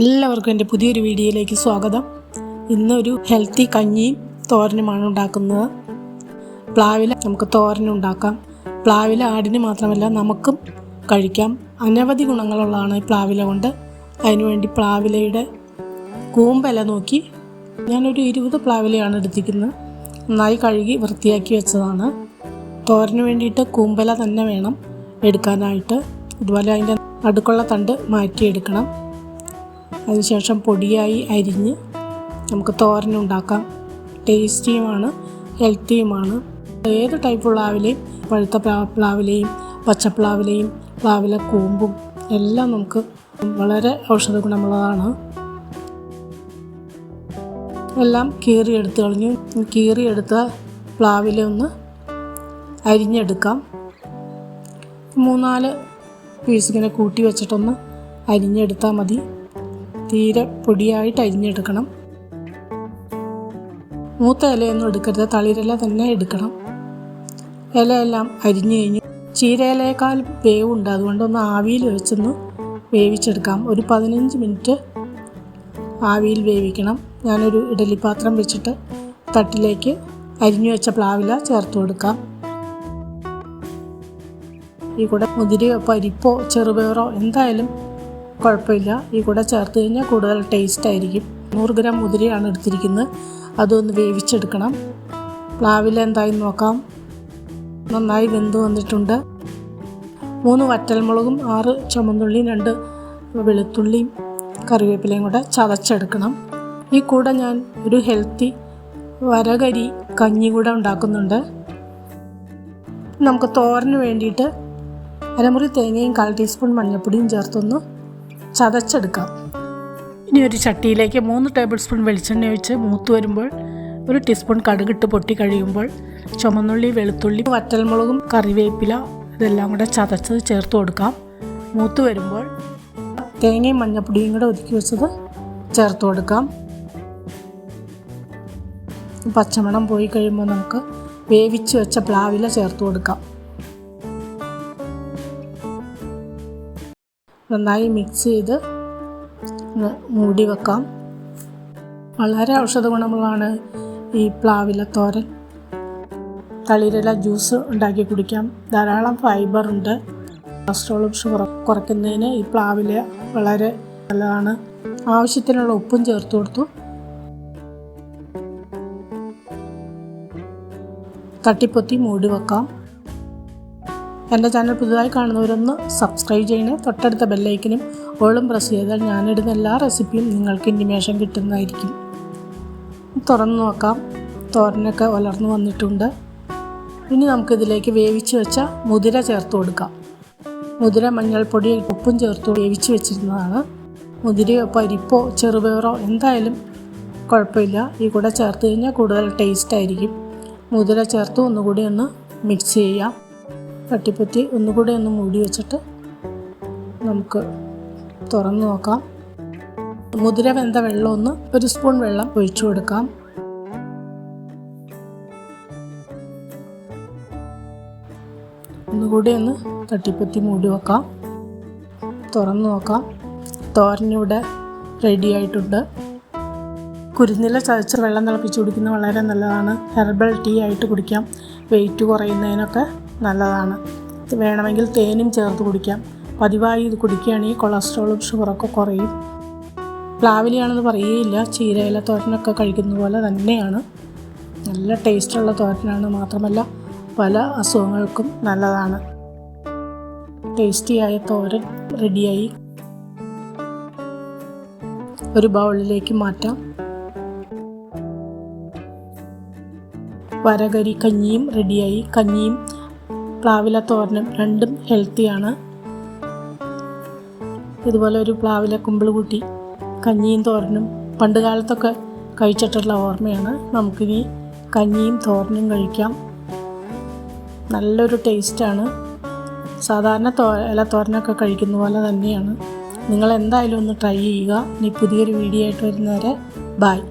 എല്ലാവർക്കും എന്റെ പുതിയൊരു വീഡിയോയിലേക്ക് സ്വാഗതം. ഇന്നൊരു ഹെൽത്തി കഞ്ഞിയും തോരനുമാണ് ഉണ്ടാക്കുന്നത്. പ്ലാവില നമുക്ക് തോരനുണ്ടാക്കാം പ്ലാവില ആടിന് മാത്രമല്ല നമുക്കും കഴിക്കാം. അനവധി ഗുണങ്ങളുള്ളതാണ് ഈ പ്ലാവില കൊണ്ട്. അതിനുവേണ്ടി പ്ലാവിലയുടെ കൂമ്പല നോക്കി ഞാനൊരു ഇരുപത് പ്ലാവിലയാണ് എടുത്തിരിക്കുന്നത്. നന്നായി കഴുകി വൃത്തിയാക്കി വെച്ചതാണ്. തോരന് വേണ്ടിയിട്ട് കൂമ്പല തന്നെ വേണം എടുക്കാനായിട്ട്. ഇതുപോലെ അതിന്റെ അടുക്കുള്ള തണ്ട് മാറ്റിയെടുക്കണം. അതിനുശേഷം പൊടിയായി അരിഞ്ഞ് നമുക്ക് തോരൻ ഉണ്ടാക്കാം ടേസ്റ്റിയുമാണ് ഹെൽത്തിയുമാണ്. ഏത് ടൈപ്പ് പ്ലാവിലെയും പഴുത്ത പ്ലാ- പ്ലാവിലയും പച്ചപ്ലാവിലയും പ്ലാവില കൂമ്പും എല്ലാം നമുക്ക് വളരെ ഔഷധ ഗുണമുള്ളതാണ്. എല്ലാം കീറിയെടുത്ത് കളഞ്ഞു. കീറിയെടുത്ത പ്ലാവില ഒന്ന് അരിഞ്ഞെടുക്കാം. മൂന്നാൽ പീസ് ഇങ്ങനെ കൂട്ടി വെച്ചിട്ടൊന്ന് അരിഞ്ഞെടുത്താൽ മതി. തീരെ പൊടിയായിട്ട് അരിഞ്ഞെടുക്കണം. മൂത്ത ഇലയൊന്നും എടുക്കരുത് തളിരില തന്നെ എടുക്കണം. ഇലയെല്ലാം അരിഞ്ഞു കഴിഞ്ഞു ചീരയിലേക്കാൾ വേവുണ്ട് അതുകൊണ്ടൊന്ന് ആവിയിൽ വെച്ചൊന്ന് വേവിച്ചെടുക്കാം. ഒരു പതിനഞ്ച് മിനിറ്റ് ആവിയിൽ വേവിക്കണം. ഞാനൊരു ഇഡലിപ്പാത്രം വെച്ചിട്ട് തട്ടിലേക്ക് അരിഞ്ഞു വെച്ച പ്ലാവില ചേർത്ത് കൊടുക്കാം. ഈ കൂടെ മുതിരയോ പരിപ്പോ ചെറുപയറോ എന്തായാലും കുഴപ്പമില്ല. ഈ കൂടെ ചേർത്ത് കഴിഞ്ഞാൽ കൂടുതൽ ടേസ്റ്റ് ആയിരിക്കും. നൂറ് ഗ്രാം മുതിരയാണ് എടുത്തിരിക്കുന്നത്. അതൊന്ന് വേവിച്ചെടുക്കണം. പ്ലാവിൽ എന്തായി നോക്കാം. നന്നായി വെന്ത് വന്നിട്ടുണ്ട്. മൂന്ന് വറ്റൽമുളകും ആറ് ചുമന്നുള്ളിയും രണ്ട് വെളുത്തുള്ളിയും കറിവേപ്പിലയും കൂടെ ചതച്ചെടുക്കണം. ഈ കൂടെ ഞാൻ ഒരു ഹെൽത്തി വരകരി കഞ്ഞി കൂടെ ഉണ്ടാക്കുന്നുണ്ട്. നമുക്ക് തോരന് വേണ്ടിയിട്ട് അരമുറി തേങ്ങയും കാൽ ടീസ്പൂൺ മഞ്ഞൾപ്പൊടിയും ചേർത്തൊന്ന് ചതച്ചെടുക്കാം. ഇനി ഒരു ചട്ടിയിലേക്ക് മൂന്ന് ടേബിൾ സ്പൂൺ വെളിച്ചെണ്ണ ഒഴിച്ച് മൂത്ത് വരുമ്പോൾ ഒരു ടീസ്പൂൺ കടുകിട്ട് പൊട്ടി കഴിയുമ്പോൾ ചുമന്നുള്ളി വെളുത്തുള്ളി വറ്റൽമുളകും കറിവേപ്പില ഇതെല്ലാം കൂടെ ചതച്ചത് ചേർത്ത് കൊടുക്കാം. മൂത്ത് വരുമ്പോൾ തേങ്ങയും മഞ്ഞപ്പൊടിയും കൂടെ ഒതുക്കി വെച്ചത് ചേർത്ത് കൊടുക്കാം. പച്ചമണം പോയി കഴിയുമ്പോൾ നമുക്ക് വേവിച്ച് വെച്ച പ്ലാവില ചേർത്ത് കൊടുക്കാം. നന്നായി മിക്സ് ചെയ്ത് മൂടി വെക്കാം. വളരെ ഔഷധ ഗുണമുള്ളതാണ് ഈ പ്ലാവില തോരൻ. തളിരില ജ്യൂസ് ഉണ്ടാക്കി കുടിക്കാം. ധാരാളം ഫൈബർ ഉണ്ട്. കൊളസ്ട്രോളും ഷുഗറും കുറയ്ക്കുന്നതിന് ഈ പ്ലാവില വളരെ നല്ലതാണ്. ആവശ്യത്തിനുള്ള ഉപ്പും ചേർത്ത് കൊടുത്തു. തട്ടിപ്പൊത്തി മൂടി വെക്കാം. എന്റെ ചാനൽ പുതുതായി കാണുന്നവരൊന്ന് സബ്സ്ക്രൈബ് ചെയ്യണേ. തൊട്ടടുത്ത ബെല്ലൈക്കനും ഓളും പ്രസ് ചെയ്താൽ ഞാനിടുന്ന എല്ലാ റെസിപ്പിയും നിങ്ങൾക്ക് ഇൻഡിമേഷൻ കിട്ടുന്നതായിരിക്കും. തുറന്ന് നോക്കാം. തോരനൊക്കെ വളർന്നു വന്നിട്ടുണ്ട്. ഇനി നമുക്കിതിലേക്ക് വേവിച്ച് വെച്ച മുതിര ചേർത്ത് കൊടുക്കാം. മുതിര മഞ്ഞൾപ്പൊടി ഉപ്പും ചേർത്ത് വേവിച്ച് വെച്ചിരുന്നതാണ്. മുതിരയോ പരിപ്പോ ചെറുപയറോ എന്തായാലും കുഴപ്പമില്ല. ഈ കൂടെ ചേർത്ത് കഴിഞ്ഞാൽ കൂടുതൽ ടേസ്റ്റ് ആയിരിക്കും. മുതിര ചേർത്ത് ഒന്നുകൂടി ഒന്ന് മിക്സ് ചെയ്യാം. തട്ടിപ്പറ്റി ഒന്നുകൂടെ ഒന്ന് മൂടി വെച്ചിട്ട് നമുക്ക് തുറന്നു നോക്കാം. മുതിര വെന്ത വെള്ളം ഒന്ന് ഒരു സ്പൂൺ വെള്ളം ഒഴിച്ചു കൊടുക്കാം. ഒന്നുകൂടി ഒന്ന് തട്ടിപ്പറ്റി മൂടി വെക്കാം. തുറന്നു നോക്കാം. തോരനിവിടെ റെഡി ആയിട്ടുണ്ട്. കുരുന്നില ചതച്ച് വെള്ളം തിളപ്പിച്ച് കുടിക്കുന്നത് വളരെ നല്ലതാണ്. ഹെർബൽ ടീ ആയിട്ട് കുടിക്കാം. വെയിറ്റ് കുറയുന്നതിനൊക്കെ നല്ലതാണ്. വേണമെങ്കിൽ തേനും ചേർത്ത് കുടിക്കാം. പതിവായി ഇത് കുടിക്കുകയാണെങ്കിൽ കൊളസ്ട്രോളും ഷുഗറൊക്കെ കുറയും. പ്ലാവിലിയാണെന്ന് പറയുകയില്ല. ചീരയില തോരനൊക്കെ കഴിക്കുന്ന പോലെ തന്നെയാണ്. നല്ല ടേസ്റ്റുള്ള തോരനാണ് മാത്രമല്ല പല അസുഖങ്ങൾക്കും നല്ലതാണ്. ടേസ്റ്റിയായ തോരൻ റെഡിയായി. ഒരു ബൗളിലേക്ക് മാറ്റാം. വരകരി കഞ്ഞിയും റെഡിയായി. കഞ്ഞിയും പ്ലാവില തോരനും രണ്ടും ഹെൽത്തിയാണ് ഇതുപോലെ ഒരു പ്ലാവില കുമ്പിൾ കൂട്ടി കഞ്ഞിയും തോരനും പണ്ട് കാലത്തൊക്കെ കഴിച്ചിട്ടുള്ള ഓർമ്മയാണ്. നമുക്കിനി കഞ്ഞിയും തോരനും കഴിക്കാം. നല്ലൊരു ടേസ്റ്റാണ് സാധാരണ തോ ഇല തോരനൊക്കെ കഴിക്കുന്ന പോലെ തന്നെയാണ്. നിങ്ങൾ എന്തായാലും ഒന്ന് ട്രൈ ചെയ്യുക. ഇനി പുതിയൊരു വീഡിയോ ആയിട്ട് വരുന്നവരെ ബായ്